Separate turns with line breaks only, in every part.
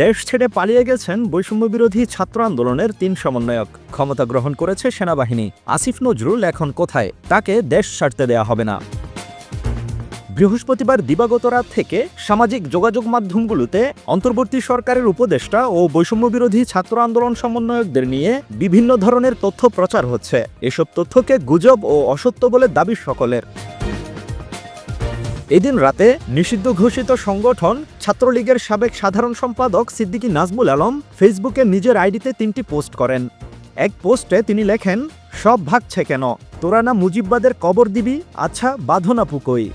দেশ ছেড়ে পালিয়ে গেছেন বৈষম্য বিরোধী ছাত্র আন্দোলনের তিন সমন্বয়ক। ক্ষমতা গ্রহণ করেছে সেনাবাহিনী। আসিফ নজরুল এখন কোথায়? তাকে দেশ ছাড়তে দেয়া হবে না। বৃহস্পতিবার দিবাগত রাত থেকে সামাজিক যোগাযোগ মাধ্যমগুলোতে অন্তর্বর্তী সরকারের উপদেষ্টা ও বৈষম্য বিরোধী ছাত্র আন্দোলন সমন্বয়কদের নিয়ে বিভিন্ন ধরনের তথ্য প্রচার হচ্ছে। এসব তথ্যকে গুজব ও অসত্য বলে দাবি সকলের। এদিন রাতে নিষিদ্ধ ঘোষিত সংগঠন ছাত্রলীগের সাবেক সাধারণ সম্পাদক সিদ্দিকী নাজমুল আলম ফেসবুকে নিজের আইডিতে তিনটি পোস্ট করেন। এক পোস্টে তিনি লেখেন, সব ভাগছে কেন? তোরা না মুজিববাদের কবর দিবি? আচ্ছা বাঁধনা পুকই।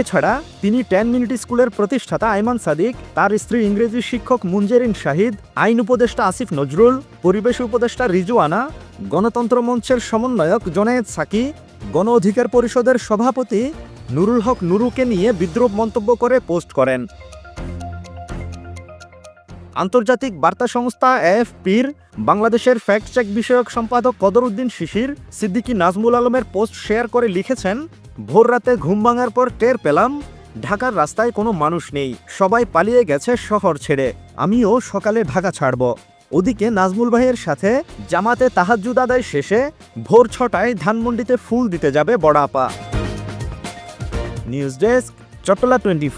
এছাড়া তিনি টেন মিনিট স্কুলের প্রতিষ্ঠাতা আইমান সাদিক, তার স্ত্রী ইংরেজি শিক্ষক মুঞ্জেরিন শাহিদ, আইন উপদেষ্টা আসিফ নজরুল, পরিবেশ উপদেষ্টা রিজুয়ানা গণতন্ত্র মঞ্চের সমন্বয়ক জোনায়েদ সাকি, গণ অধিকার পরিষদের সভাপতি নুরুল হক নুরুকে নিয়ে বিদ্রুপ মন্তব্য করে পোস্ট করেন। আন্তর্জাতিক বার্তা সংস্থা এএফপির বাংলাদেশের ফ্যাক্ট চেক বিষয়ক সম্পাদক কদরউদ্দিন শিশির, সিদ্দিকী নাজমুল আলমের পোস্ট শেয়ার করে লিখেছেন, ভোর রাতে ঘুম ভাঙার পর টের পেলাম, ঢাকার রাস্তায় কোনো মানুষ নেই, সবাই পালিয়ে গেছে শহর ছেড়ে, আমিও সকালে ঢাকা ছাড়ব। ওদিকে নাজমুল ভাইয়ের সাথে জামাতে তাহাজুদ আদায় শেষে ভোর ছটায় ধানমন্ডিতে ফুল দিতে যাবে বড়াপা নিউজ ডেস্ক, চট্টলা টোয়েন্টি